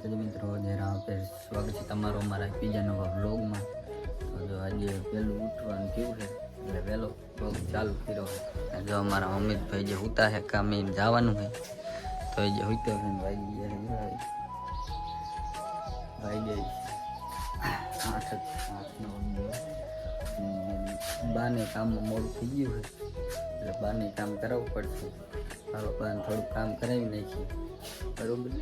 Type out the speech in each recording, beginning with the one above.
માતાજી મિત્રો જરા આપે. સ્વાગત છે તમારો અમારા બીજા નવા વ્લોગમાં તો જો આજે પહેલું ઉઠવાનું થયું છે? એટલે વહેલો વ્લોગ ચાલુ કર્યો છે. જો અમારા અમિતભાઈ જે ઉતા છે, કામે જવાનું છે. તો એ જે હોઈતો છે ભાઈ ગયા ભાઈ. ગઈ આઠ આઠ નવ બાને કામમાં મોડું થઈ ગયું છે. એટલે બાને કામ કરાવવું પડશે. ચાલો બાને થોડુંક કામ કરાવી નાખીએ. બરોબર?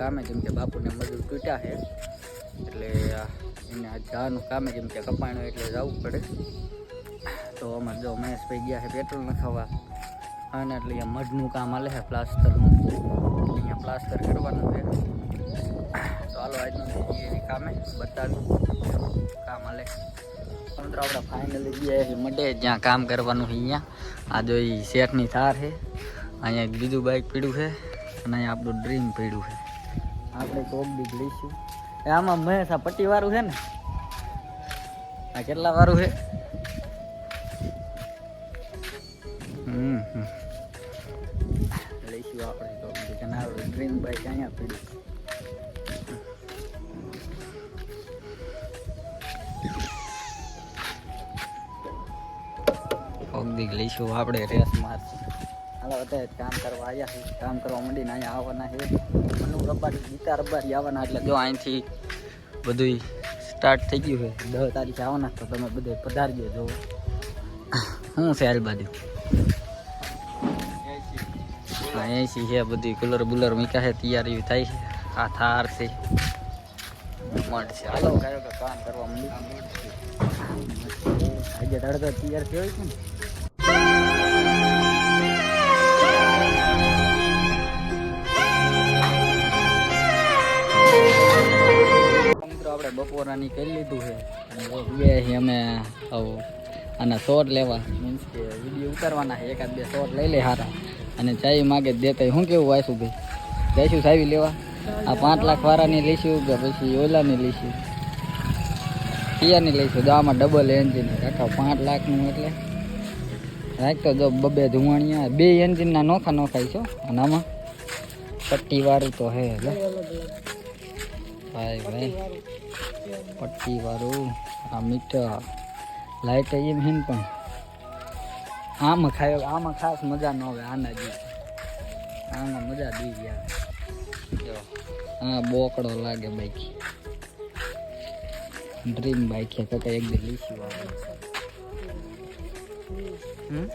કામે જેમ કે બાપુને મજૂર તૂટ્યા છે. એટલે એને આજ જવાનું કામે જેમ કે કપાણું એટલે જવું પડે. તો અમારે જો મહેશભાઈ ગયા છે પેટ્રોલ નખાવવા. અને એટલે અહીંયા મઢનું કામ હાલે છે, પ્લાસ્ટરનું. અહીંયા પ્લાસ્ટર કરવાનું છે. તો હાલો, આજનું એ કામે બતાવ્યું કામ હાલે. મિત્રો આપણે ફાઇનલી મઢે, જ્યાં કામ કરવાનું છે અહીંયા. આ જો એ શેઠની થાર છે. અહીંયા એક બીજું બાઇક પીડ્યું છે, અને અહીંયા આપણું ડ્રીમ પીડ્યું છે. આપણે કોક બીજ લઈશું. આમાં મહેશ આ પટ્ટી વાળું છે ને? આ કેટલા વાળું છે. લઈશું આપણે કોક ડ્રીમ બાઇક અહીંયા પીડ્યું. કોક લઈશું આપણે, રેસ મારશું. હાલો અત્યારે કામ કરવા આવ્યા કામ કરવા માંડીને અહીંયા આવવાના છે. રબારી ગીતા રબારી આવવાના એટલે જો અહીંથી બધું સ્ટાર્ટ થઈ ગયું છે. દસ તારીખે આવવાના તો તમે બધે પધારજો જો શું છે હાલ બાજુ? હા એસી છે બધી કુલર બુલર મૂક્યા છે તૈયારી થાય છે. આ થાર છે. મળશે હાલો. કામ કરવા મળ્યું આજે તડકો તૈયાર થયો છે ને? આપણે બપોરાની કરી લીધું છે. અને છીએ અમે આના શોટ લેવા. મીન્સ કે વીડિયો ઉતારવાના છે. એકાદ બે શોટ લઈ લે હારા. અને ચાય માગે દેતા શું કેવું વાંચું ભાઈ? જઈશું સાવી લેવા? આ પાંચ લાખ વાળાની લઈશું કે પછી ઓલાની લઈશું? કિયાની લઈશું? તો આમાં ડબલ એન્જિન આખા પાંચ લાખનું એટલે. રાખતો જો બબે ધુવાણિયા બે એન્જિનના નોખા નોખાય છો અને આમાં પટ્ટી વાળું તો હે. લે. ભાઈ ભાઈ. પટ્ટી વાળું આ મીટર લાઈટ એમ હેન પણ. આમાં ખાયો આમાં ખાસ મજા ન આવે આના જે આમાં મજા દી ગયા જો હા બોકડો લાગે બાઈક. ડ્રીમ બાઈક છે કાકા એક દી લીસી? હમ,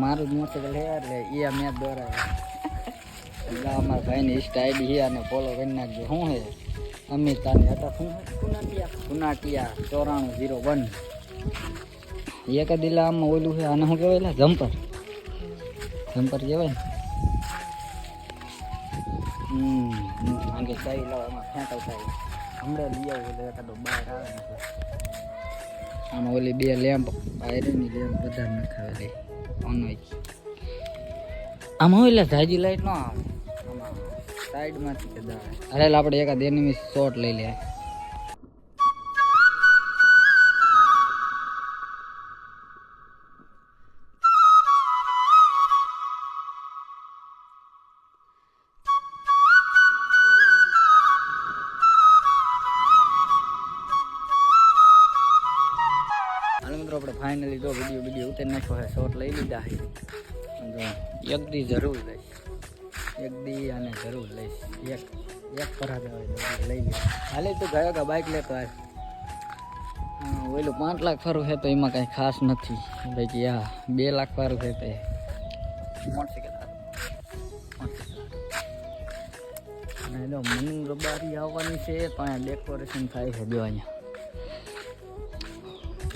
મારું મોટરસાઇકલ છે એટલે એ મેં દોરાવ્યા એટલે અમારા ભાઈની ઇન્સ્ટા આઈડી છે અને ફોલો કરી નાખજો. શું છે? અમિતાની હતા શું કુનાટિયા ચોરાણું ઝીરો વન એક દિલા આમાં ઓલું છે આને શું કહેવાય લા? જમ્પર જમ્પર કહેવાય ને? હમ હમ. આગે ચાઈ લાવ એમાં ફેંકવતા હોય. હમણાં લઈ આવું એટલે એકાદો બહાર આવે ને આમાં ઓલી બે લેમ્પ આયરનની લેમ્પ બધા નખાવેલી. આમાં હોય એટલે જાજી લાઈટ ન આવે. સાઈડમાંથી કે દા. અરે આપણે એકાદ એનિમી શોટ લઈ લે. આપણે ફાઇનલી જો વીડિયો વીડિયો ઉતારી નાખ્યો હે શોટ લઈ લીધા છે. એકથી જરૂર લઈશ એક દી અને જરૂર લઈશ. એક એક દેવાય લઈ લે હાલે તું ગયો કે બાઇક લેતો આવ ઓલું પાંચ લાખ વાળું છે તો એમાં કાંઈ ખાસ નથી. બાકી આ બે લાખ વાળું છે તે. અને મનુ રબારી આવવાની છે તો અહીંયા ડેકોરેશન થાય છે જો અહીંયા.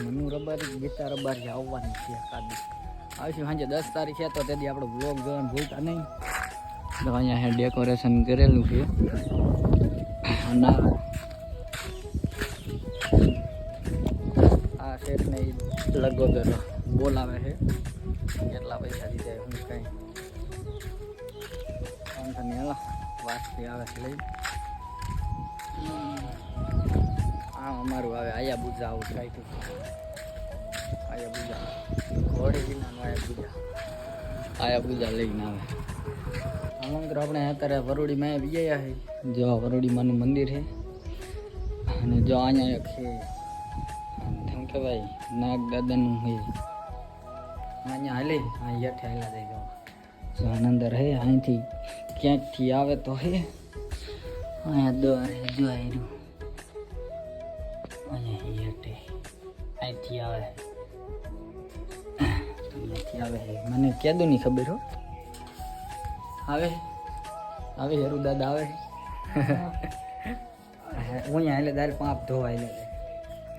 મનુ રબારી, ગીતા રબારી આવવાની છે કાદી આવશે સાંજે દસ તારીખ તો તેથી આપણો બ્લોગ જોવાનું ભૂલતા નહીં. તો અહીંયા ડેકોરેશન કરેલું છે આ શેઠને લગભગ બોલાવે છે કેટલા પૈસા દીધા હું કઈ વાંધો નહીં હાલો વાસથી આવે લઈ આ અમારું આવે આયા બુજા આવું થાય આયા બુજા ઘોડી વિનાનું આયા બુજા આયા પૂજા લઈને આવે. મિત્રો આપણે અત્યારે વરોડીમાં આવી ગયા છે. જો વરોડી વરોડીમાંનું મંદિર છે. અને જો અહીંયા એક છે શું કહેવાય નાગ દાદાનું હોય અહીંયા હાલે અહીંયા હેઠે હાલા ગયો જો. જો આના હે અહીંથી ક્યાંકથી આવે તો હે? અહીંયા દ્વાર હે જો આવ્યું અહીંયા હેઠે, અહીંથી આવે. અહીંયાથી આવે હે. મને કેદું નહીં ખબર હો. આવે આવે હેરું દાદા આવે હું. અહીંયા એટલે દાર પાંપ ધોવાય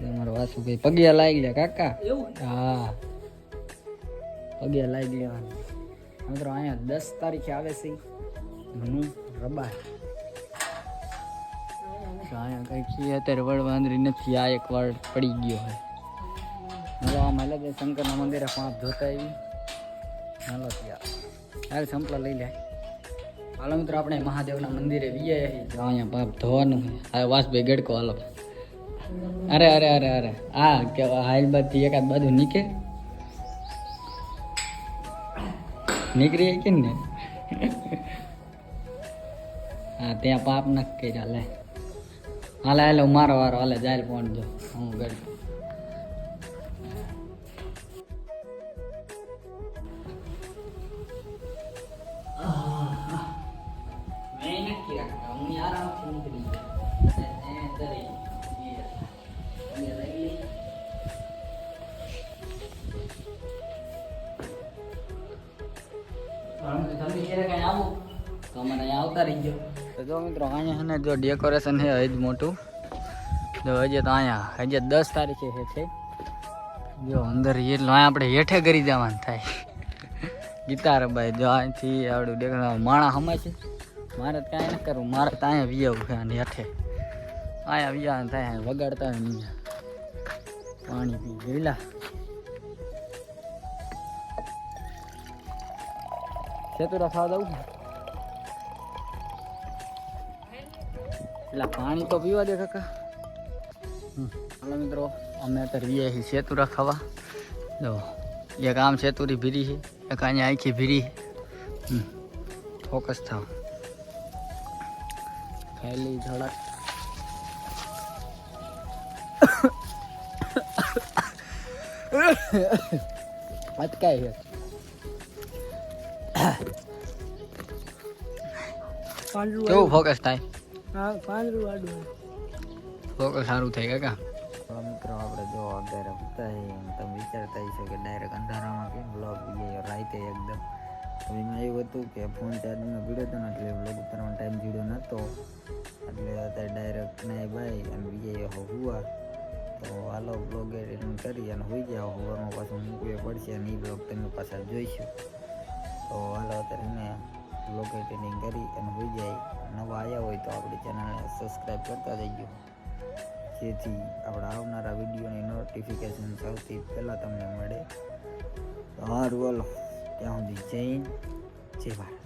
લે મારો વાસુ ભાઈ. પગિયા લાગી ગયા કાકા. હા. પગિયા લાગી લેવાનું. મિત્રો અહીંયા દસ તારીખે આવે છે. મનુ રબાર. અહીંયા કંઈક છે અત્યારે વડ વાંદરી નથી આ એક વાર પડી ગયો હોય. હાલો જાય શંકરના મંદિરે પાંપ ધોતા આવી. હાલો ત્યાં. હાલ સંપલા લઈ લે. હાલો મિત્રો, આપણે મહાદેવના મંદિરે વીએ અહીંયા પાપ ધોવાનું હવે વાસભાઈ ગેડકો હાલો. અરે અરે અરે અરે. હા કે હાલ બાદથી એકાદ બાજુ નીકળે. નીકળી કે ને હા, ત્યાં પાપ નક્કી ચાલે હાલે હાલે મારો વારો, હાલે જાય પહોંચજો હું ગડકો. અમારે અહીંયા આવતા જો મિત્રો, અહીંયા છે જો ડેકોરેશન છે હજ મોટું. જો હજે તો અહીંયા, હજે દસ તારીખે છે જો અંદર એટલું અહીંયા આપણે હેઠે કરી જવાનું થાય. ગીતાર ભાઈ જો અહીંથી આવડું ડેકોરેશન માણા છે. મારે કાંઈ ન કરવું મારે તો અહીંયા વિયાવું છે હેઠે. અહીંયા વિયા થાય વગાડતા નહીં પાણી પી ગયેલા સેતુરા ખાવા દઉં એટલે પાણી તો પીવા દે કાકા. હાલો મિત્રો, અમે અત્યારે વિયા છીએ સેતુરા ખાવા. જો, એક આમ સેતુરી ભીરી છે, એક અહીંયા આખી ભીરી ફોકસ થાવ. ખાઈ થોડાક અટકાય છે. કેવું ફોકસ થાય? ફોકસ સારું થાય કાકા? મિત્રો આપણે જો અત્યારે હતા તમે વિચારતા હશો કે ડાયરેક્ટ અંધારામાં કેમ બ્લોગ ગયો રાતે એકદમ. એમાં એવું હતું કે ફોન ચાર્જિંગમાં ભીડ્યો હતો ને એટલે બ્લોગ ઉતારવાનો ટાઈમ જીડ્યો નહોતો એટલે અત્યારે ડાયરેક્ટ નાય બાય અને બીજા હુવા તો હાલો બ્લોગ એડિટિંગ કરી અને હોઈ ગયા. હોવાનું પાછું મૂકવું પડશે અને એ બ્લોગ તમે પાછા જોઈશું. તો હાલો અત્યારે બ્લોગ એડિટિંગ કરી અને હોઈ નવા આવ્યા હોય તો આપણી ચેનલને સબસ્ક્રાઈબ કરતા જઈજો. જેથી આપણા આવનારા વિડીયોની નોટિફિકેશન સૌથી પહેલાં તમને મળે. સારું હાલો. ત્યાં સુધી જય હિન્દ, જય ભારત.